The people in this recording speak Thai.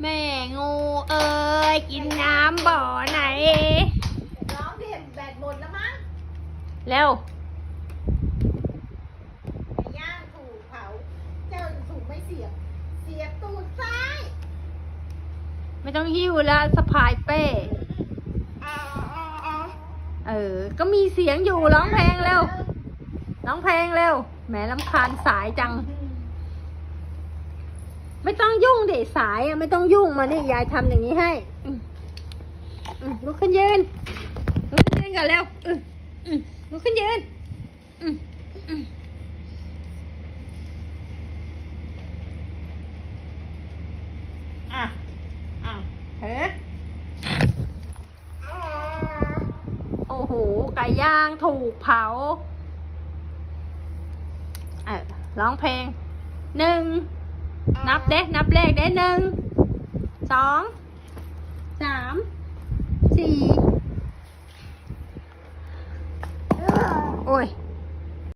แม่งูเอ้ยกินน้ำบ่อไหน ร้องเรียนแบตหมดแล้วมั้งเร็วไก่ย่างถูกเผา เจ้าถูกไม่เสียบ เสียบตูดซ้ายไม่ต้องหิ้วแล้วสะพายเป้อ่าอ่าอ่าเออ ก็มีเสียงอยู่ร้องเพลงเร็วร้องเพ ลงเร็วแหมลำคาญสายจัง ไม่ต้องยุ่งเด็สายอะไม่ต้องยุ่งมานี่ยายทำอย่างนี้ให้ลุกขึ้นยืนลุกขึ้นยืนก่อนเร็วลุกขึ้นยืนอะอะเฮ้โอ้โหไก่ย่างถูกเผา ออร้องเพลงหนึ่งนับเด้นับเลขเด้หนึ่งสองสามสี่โอ้ย